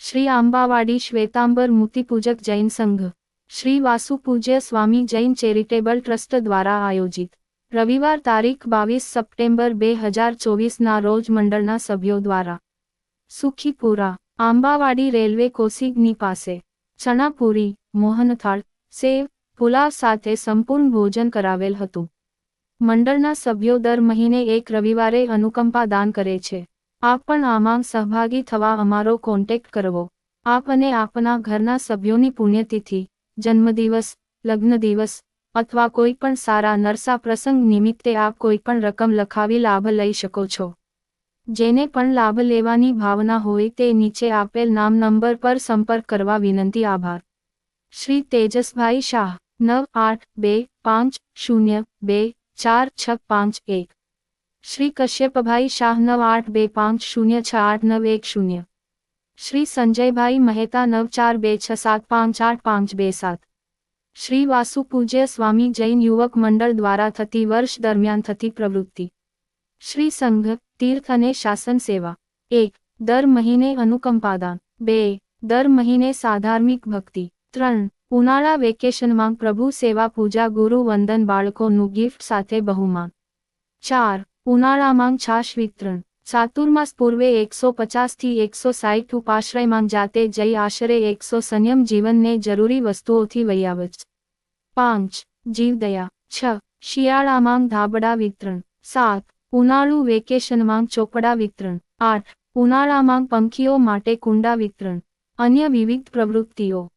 શ્રી આંબાવાડી શ્વેતાંબર મૂર્તિપૂજક જૈન સંઘ. Shri Vasupujya Swami Jain charitable trust દ્વારા આયોજિત. રવિવાર તારીખ બાવીસ સપ્ટેમ્બર બે હજાર ચોવીસના રોજ મંડળના સભ્યો દ્વારા. સુખીપુરા, આંબાવાડી રેલવે કોસિગની પાસે. ચણાપુરી, મોહનથાળ, સેવ, પુલાવ સાથે સંપૂર્ણ ભોજન કરાવેલ હતું. મંડળના સભ્યો દર મહિને એક રવિવારે અનુકંપા દાન કરે છે. આપ પણ આમાં સહભાગી થવા અમારો કોન્ટેક્ટ કરવો. આપ અને આપના ઘરના સભ્યોની પુણ્યતિથિ, જન્મદિવસ લગ્ન દિવસ અથવા કોઈ પણ સારા નરસા પ્રસંગ નિમિત્તે આપ કોઈ પણ રકમ લખાવી લાભ લઈ શકો છો. જેને પણ લાભ લેવાની ભાવના હોય તે નીચે આપેલ નામ નંબર પર સંપર્ક કરવા વિનંતી આભાર. શ્રી તેજસભાઈ શાહ, નવ આઠ બે પાંચ શૂન્ય બે ચાર છ પાંચ એક. શ્રી કશ્યપભાઈ શાહ નવ આઠ બે પાંચ શૂન્ય છ આઠ નવ એક શૂન્ય શ્રી સંજયભાઈ મહેતા નવ ચાર બે છ સાત પાંચ આઠ પાંચ બે સાત શ્રી વાસુપૂજ્ય સ્વામી જૈન યુવક મંડળ દ્વારા થતી વર્ષ દરમિયાન થતી પ્રવૃત્તિ શ્રી સંઘ તીર્થ અને શાસન સેવા એક દર મહિને અનુકંપાદાન બે દર મહિને સાધાર્મિક ભક્તિ ત્રણ ઉનાળા વેકેશનમાં પ્રભુ સેવા પૂજા ગુરુ વંદન બાળકોનું ગિફ્ટ સાથે બહુમાન ચાર ઉનાળામાં છાશ વિતરણ. ચાતુર્માસ પૂર્વે એકસો પચાસથી એકસો સાઠ ઉપાશ્રયમાં જાતે જઈ આશરે એકસો સંયમ જીવનને જરૂરી વસ્તુઓથી વૈયાવચ પાંચ, જીવદયા. છ શિયાળામાં ધાબડા વિતરણ. સાત, ઉનાળુ વેકેશનમાં ચોપડા વિતરણ. આઠ ઉનાળામાં પંખીઓ માટે કુંડા વિતરણ. અન્ય વિવિધ પ્રવૃત્તિઓ.